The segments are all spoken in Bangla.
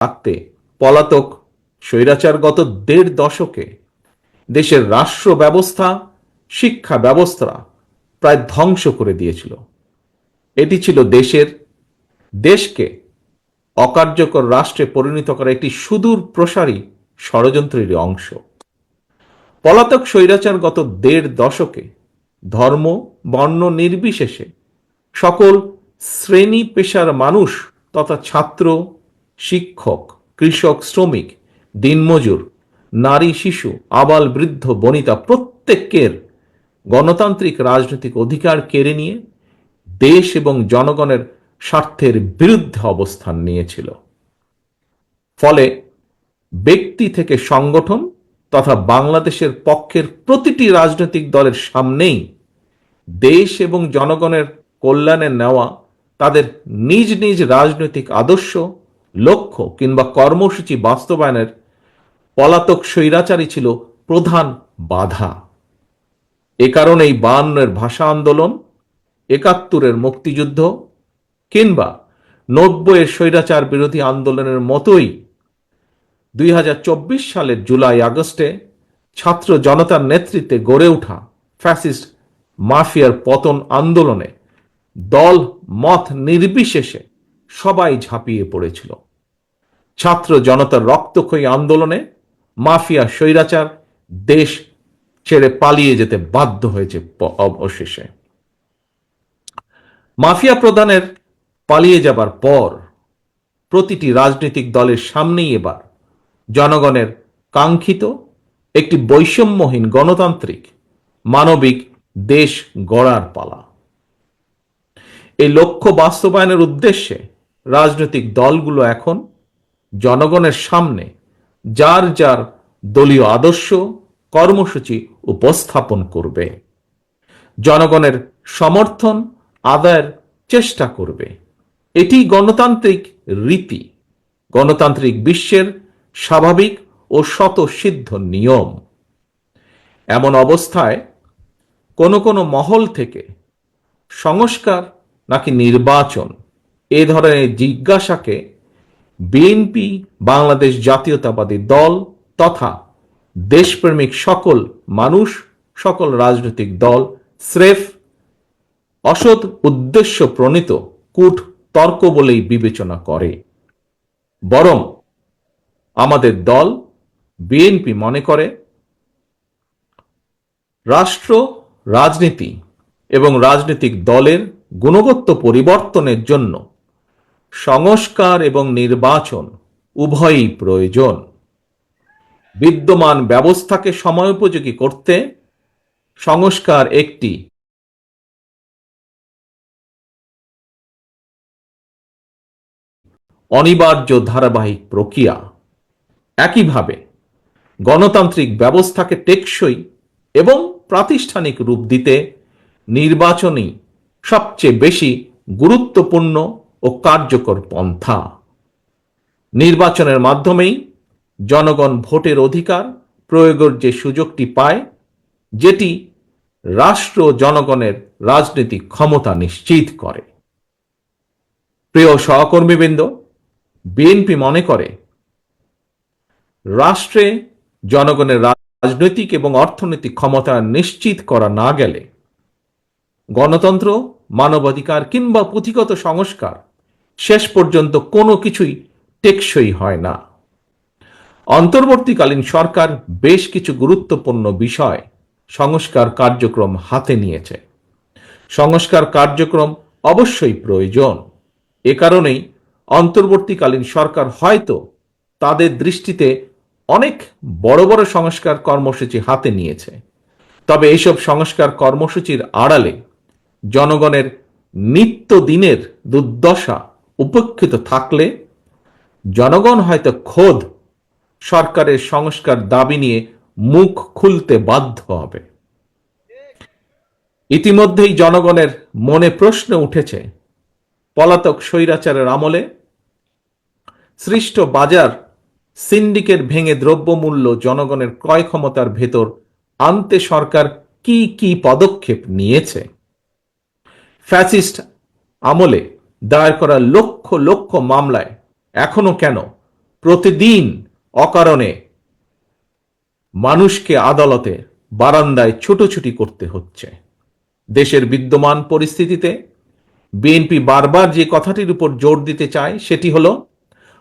রাখতে পলাতক স্বৈরাচারগত দেড় দশকে দেশের রাষ্ট্র ব্যবস্থা শিক্ষা ব্যবস্থা প্রায় ধ্বংস করে দিয়েছিল। এটি ছিল দেশের, দেশকে অকার্যকর রাষ্ট্রে পরিণত করা একটি সুদূর প্রসারী ষড়যন্ত্রের অংশ। পলাতক স্বৈরাচার গত দেড় দশকে ধর্ম, বর্ণ নির্বিশেষে সকল শ্রেণি পেশার মানুষ তথা ছাত্র শিক্ষক, কৃষক, শ্রমিক, দিনমজুর, নারী, শিশু, আবাল, বৃদ্ধ, বনিতা প্রত্যেকের গণতান্ত্রিক রাজনৈতিক অধিকার কেড়ে নিয়ে দেশ এবং জনগণের স্বার্থের বিরুদ্ধে অবস্থান নিয়েছিল। ফলে ব্যক্তি থেকে সংগঠন তথা বাংলাদেশের পক্ষের প্রতিটি রাজনৈতিক দলের সামনেই দেশ এবং জনগণের কল্যাণে নেওয়া তাদের নিজ নিজ রাজনৈতিক আদর্শ লক্ষ্য কিংবা কর্মসূচি বাস্তবায়নের পলাতক স্বৈরাচারী ছিল প্রধান বাধা। এ কারণেই বায়ান্নের ভাষা আন্দোলন, একাত্তরের মুক্তিযুদ্ধ কিংবা নব্বইয়ের স্বৈরাচার বিরোধী আন্দোলনের মতোই দুই হাজার চব্বিশ সালের জুলাই আগস্টে ছাত্র জনতার নেতৃত্বে গড়ে ওঠা ফ্যাসিস্ট মাফিয়ার পতন আন্দোলনে দল মত নির্বিশেষে সবাই ঝাঁপিয়ে পড়েছিল। ছাত্র জনতার রক্তক্ষয়ী আন্দোলনে মাফিয়া স্বৈরাচার দেশ ছেড়ে পালিয়ে যেতে বাধ্য হয়েছে অবশেষে। মাফিয়া প্রধানের পালিয়ে যাবার পর প্রতিটি রাজনৈতিক দলের সামনেই এবার জনগণের কাঙ্ক্ষিত একটি বৈষম্যহীন গণতান্ত্রিক মানবিক দেশ গড়ার পালা। এই লক্ষ্য বাস্তবায়নের উদ্দেশ্যে রাজনৈতিক দলগুলো এখন জনগণের সামনে যার যার দলীয় আদর্শ কর্মসূচি উপস্থাপন করবে। জনগণের সমর্থন, আদায়ের চেষ্টা করবে। এটি গণতান্ত্রিক রীতি। গণতান্ত্রিক বিশ্বের স্বাভাবিক ও স্বতঃসিদ্ধ নিয়ম। এমন অবস্থায় কোনো কোনো মহল থেকে সংস্কার নাকি নির্বাচন এ ধরনের জিজ্ঞাসাকে বিএনপি বাংলাদেশ জাতীয়তাবাদী দল তথা দেশপ্রেমিক সকল মানুষ, সকল রাজনৈতিক দল, স্রেফ অসৎ উদ্দেশ্য প্রণীত, কূট তর্ক বলেই বিবেচনা করে। বরং আমাদের দল বিএনপি মনে করে, রাষ্ট্র, রাজনীতি এবং রাজনৈতিক দলের গুণগত পরিবর্তনের জন্য সংস্কার এবং নির্বাচন উভয়ই প্রয়োজন। বিদ্যমান ব্যবস্থাকে সময়োপযোগী করতে সংস্কার একটি। অনিবার্য ধারাবাহিক প্রক্রিয়া। একইভাবে গণতান্ত্রিক ব্যবস্থাকে টেকসই এবং প্রাতিষ্ঠানিক রূপ দিতে নির্বাচনই সবচেয়ে বেশি গুরুত্বপূর্ণ ও কার্যকর পন্থা। নির্বাচনের মাধ্যমেই জনগণ ভোটের অধিকার, প্রয়োগের যে সুযোগটি পায়, যেটি রাষ্ট্র জনগণের রাজনৈতিক ক্ষমতা নিশ্চিত করে। প্রিয় সহকর্মীবৃন্দ, বিএনপি মনে করে, রাষ্ট্রে জনগণের রাজনৈতিক এবং অর্থনৈতিক ক্ষমতা নিশ্চিত করা না গেলে গণতন্ত্র, মানবাধিকার কিংবা পুঁথিগত সংস্কার শেষ পর্যন্ত কোনো কিছুই টেকসই হয় না। অন্তর্বর্তীকালীন সরকার বেশ কিছু গুরুত্বপূর্ণ বিষয় সংস্কার কার্যক্রম হাতে নিয়েছে। সংস্কার কার্যক্রম অবশ্যই প্রয়োজন। এ কারণেই অন্তর্বর্তীকালীন সরকার হয়তো তাদের দৃষ্টিতে অনেক বড় বড় সংস্কার কর্মসূচি হাতে নিয়েছে। তবে এইসব সংস্কার কর্মসূচির আড়ালে জনগণের নিত্য দিনের দুর্দশা উপেক্ষিত থাকলে জনগণ হয়তো খোদ সরকারের সংস্কার দাবি নিয়ে মুখ খুলতে বাধ্য হবে। ইতিমধ্যেই জনগণের মনে প্রশ্ন উঠেছে, পলাতক স্বৈরাচারের আমলে সৃষ্ট বাজার সিন্ডিকেট ভেঙে দ্রব্যমূল্য জনগণের ক্রয় ক্ষমতার ভেতর আনতে সরকার কি কি পদক্ষেপ নিয়েছে? ফ্যাসিস্ট আমলে দায়ের করা লক্ষ লক্ষ মামলায় এখনও কেন প্রতিদিন অকারণে মানুষকে আদালতে বারান্দায় ছুটোছুটি করতে হচ্ছে। দেশের বিদ্যমান পরিস্থিতিতে বিএনপি বারবার যে কথাটির উপর জোর দিতে চায় সেটি হলো,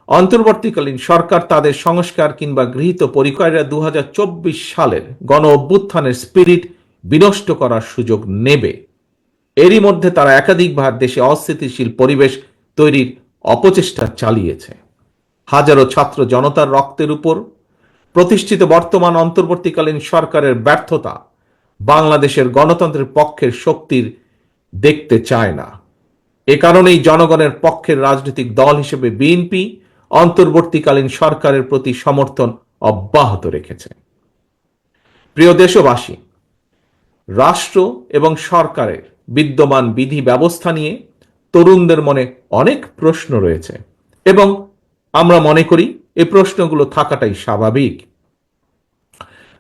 অন্তর্বর্তীকালীন সরকার তাদের সংস্কার কিংবা গৃহীত পরিকয়রা দু সালের গণ অভ্যুত্থানের স্পিরিট বিনষ্ট করার সুযোগ নেবে। এরই মধ্যে তারা একাধিকবার দেশে অস্থিতিশীল পরিবেশ তৈরির অপচেষ্টা চালিয়েছে। হাজারো ছাত্র জনতার রক্তের উপর, প্রতিষ্ঠিত বর্তমান অন্তর্বর্তীকালীন সরকারের ব্যর্থতা বাংলাদেশের গণতন্ত্রের পক্ষের শক্তির দেখতে চায় না। এ কারণেই জনগণের পক্ষের রাজনৈতিক দল হিসেবে বিএনপি অন্তর্বর্তীকালীন সরকারের প্রতি সমর্থন অব্যাহত রেখেছে। প্রিয় দেশবাসী, রাষ্ট্র এবং সরকারের বিদ্যমান বিধি ব্যবস্থা নিয়ে তরুণদের মনে অনেক প্রশ্ন রয়েছে। এবং আমরা মনে করি এ প্রশ্নগুলো থাকাটাই স্বাভাবিক।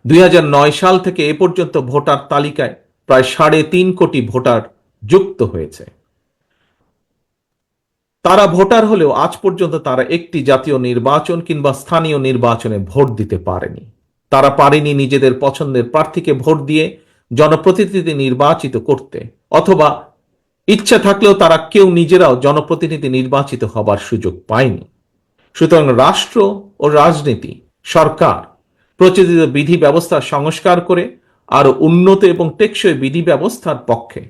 দুই হাজার নয় সাল থেকে এ পর্যন্ত ভোটার তালিকায় প্রায় সাড়ে তিন কোটি ভোটার যুক্ত হয়েছে। তারা ভোটার হলেও আজ পর্যন্ত তারা একটি জাতীয় নির্বাচন কিংবা স্থানীয় নির্বাচনে ভোট দিতে পারেনি। তারা পারেনি নিজেদের পছন্দের প্রার্থীকে ভোট দিয়ে জনপ্রতিনিধি নির্বাচিত করতে। অথবা ইচ্ছা থাকলেও তারা কেউ নিজেরাও জনপ্রতিনিধি নির্বাচিত হবার সুযোগ পায়নি। সুতরাং রাষ্ট্র ও রাজনীতি, সরকার, প্রচলিত বিধি ব্যবস্থা সংস্কার করে আরও উন্নত এবং টেকসই বিধি ব্যবস্থার পক্ষে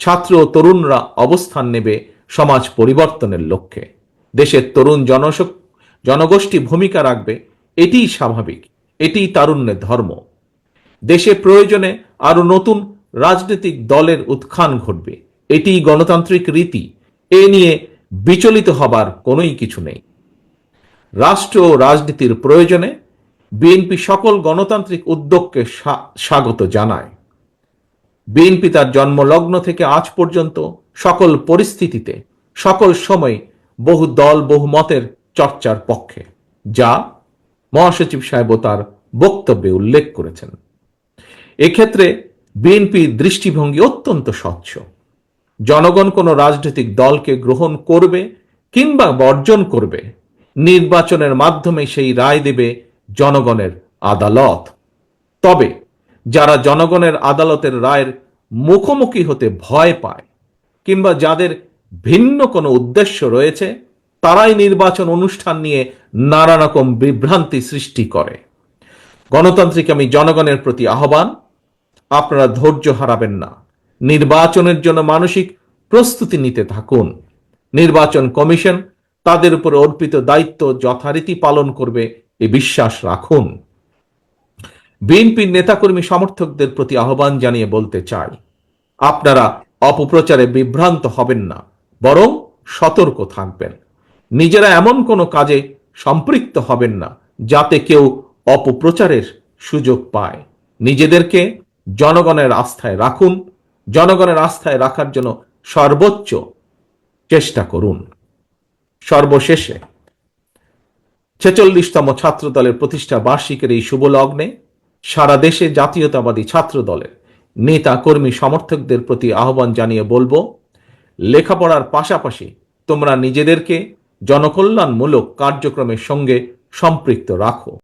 ছাত্র ও তরুণরা অবস্থান নেবে সমাজ পরিবর্তনের লক্ষ্যে। দেশের তরুণ জনশক, জনগোষ্ঠী ভূমিকা রাখবে, এটিই স্বাভাবিক, এটিই তারুণ্যের ধর্ম। দেশে প্রয়োজনে আরও নতুন রাজনৈতিক দলের উত্থান ঘটবে। এটিই গণতান্ত্রিক রীতি। এ নিয়ে বিচলিত হবার কোনোই কিছু নেই। রাষ্ট্র ও রাজনীতির প্রয়োজনে বিএনপি সকল গণতান্ত্রিক উদ্যোগকে স্বা- স্বাগত জানায়। বিএনপি তার জন্মলগ্ন থেকে আজ পর্যন্ত সকল পরিস্থিতিতে, সকল সময় বহু দল, বহু মতের চর্চার পক্ষে, যা মহাসচিব সাহেবও তার বক্তব্যে উল্লেখ করেছেন। এক্ষেত্রে বিএনপির দৃষ্টিভঙ্গি অত্যন্ত স্বচ্ছ। জনগণ কোনো রাজনৈতিক দলকে গ্রহণ করবে কিংবা বর্জন করবে, নির্বাচনের মাধ্যমে সেই রায় দেবে জনগণের আদালত। তবে যারা জনগণের আদালতের রায়ের মুখোমুখি হতে ভয় পায় কিংবা যাদের ভিন্ন কোনো উদ্দেশ্য রয়েছে, তারাই নির্বাচন অনুষ্ঠান নিয়ে নানা রকম বিভ্রান্তি সৃষ্টি করে। গণতান্ত্রিক আমি জনগণের প্রতি আহ্বান আপনারা ধৈর্য হারাবেন না। নির্বাচনের জন্য মানসিক প্রস্তুতি নিতে থাকুন। নির্বাচন কমিশন তাদের উপর অর্পিত দায়িত্ব যথারীতি পালন করবে এ বিশ্বাস রাখুন। বিএনপির নেতাকর্মী সমর্থকদের প্রতি আহ্বান জানিয়ে বলতে চাই, আপনারা অপপ্রচারে বিভ্রান্ত হবেন না, বরং সতর্ক থাকবেন। নিজেরা এমন কোনো কাজে সম্পৃক্ত হবেন না, যাতে কেউ অপপ্রচারের সুযোগ পায়। নিজেদেরকে জনগণের আস্থায় রাখুন, জনগণের আস্থায় রাখার জন্য সর্বোচ্চ চেষ্টা করুন। সর্বশেষে, ছেচল্লিশতম ছাত্র দলের প্রতিষ্ঠা বার্ষিকের এই শুভ লগ্নে সারা দেশে জাতীয়তাবাদী ছাত্র দলের নেতা, কর্মী, সমর্থকদের প্রতি আহ্বান জানিয়ে বলব, লেখাপড়ার পাশাপাশি তোমরা নিজেদেরকে জনকল্যাণমূলক কার্যক্রমের সঙ্গে সম্পৃক্ত রাখো।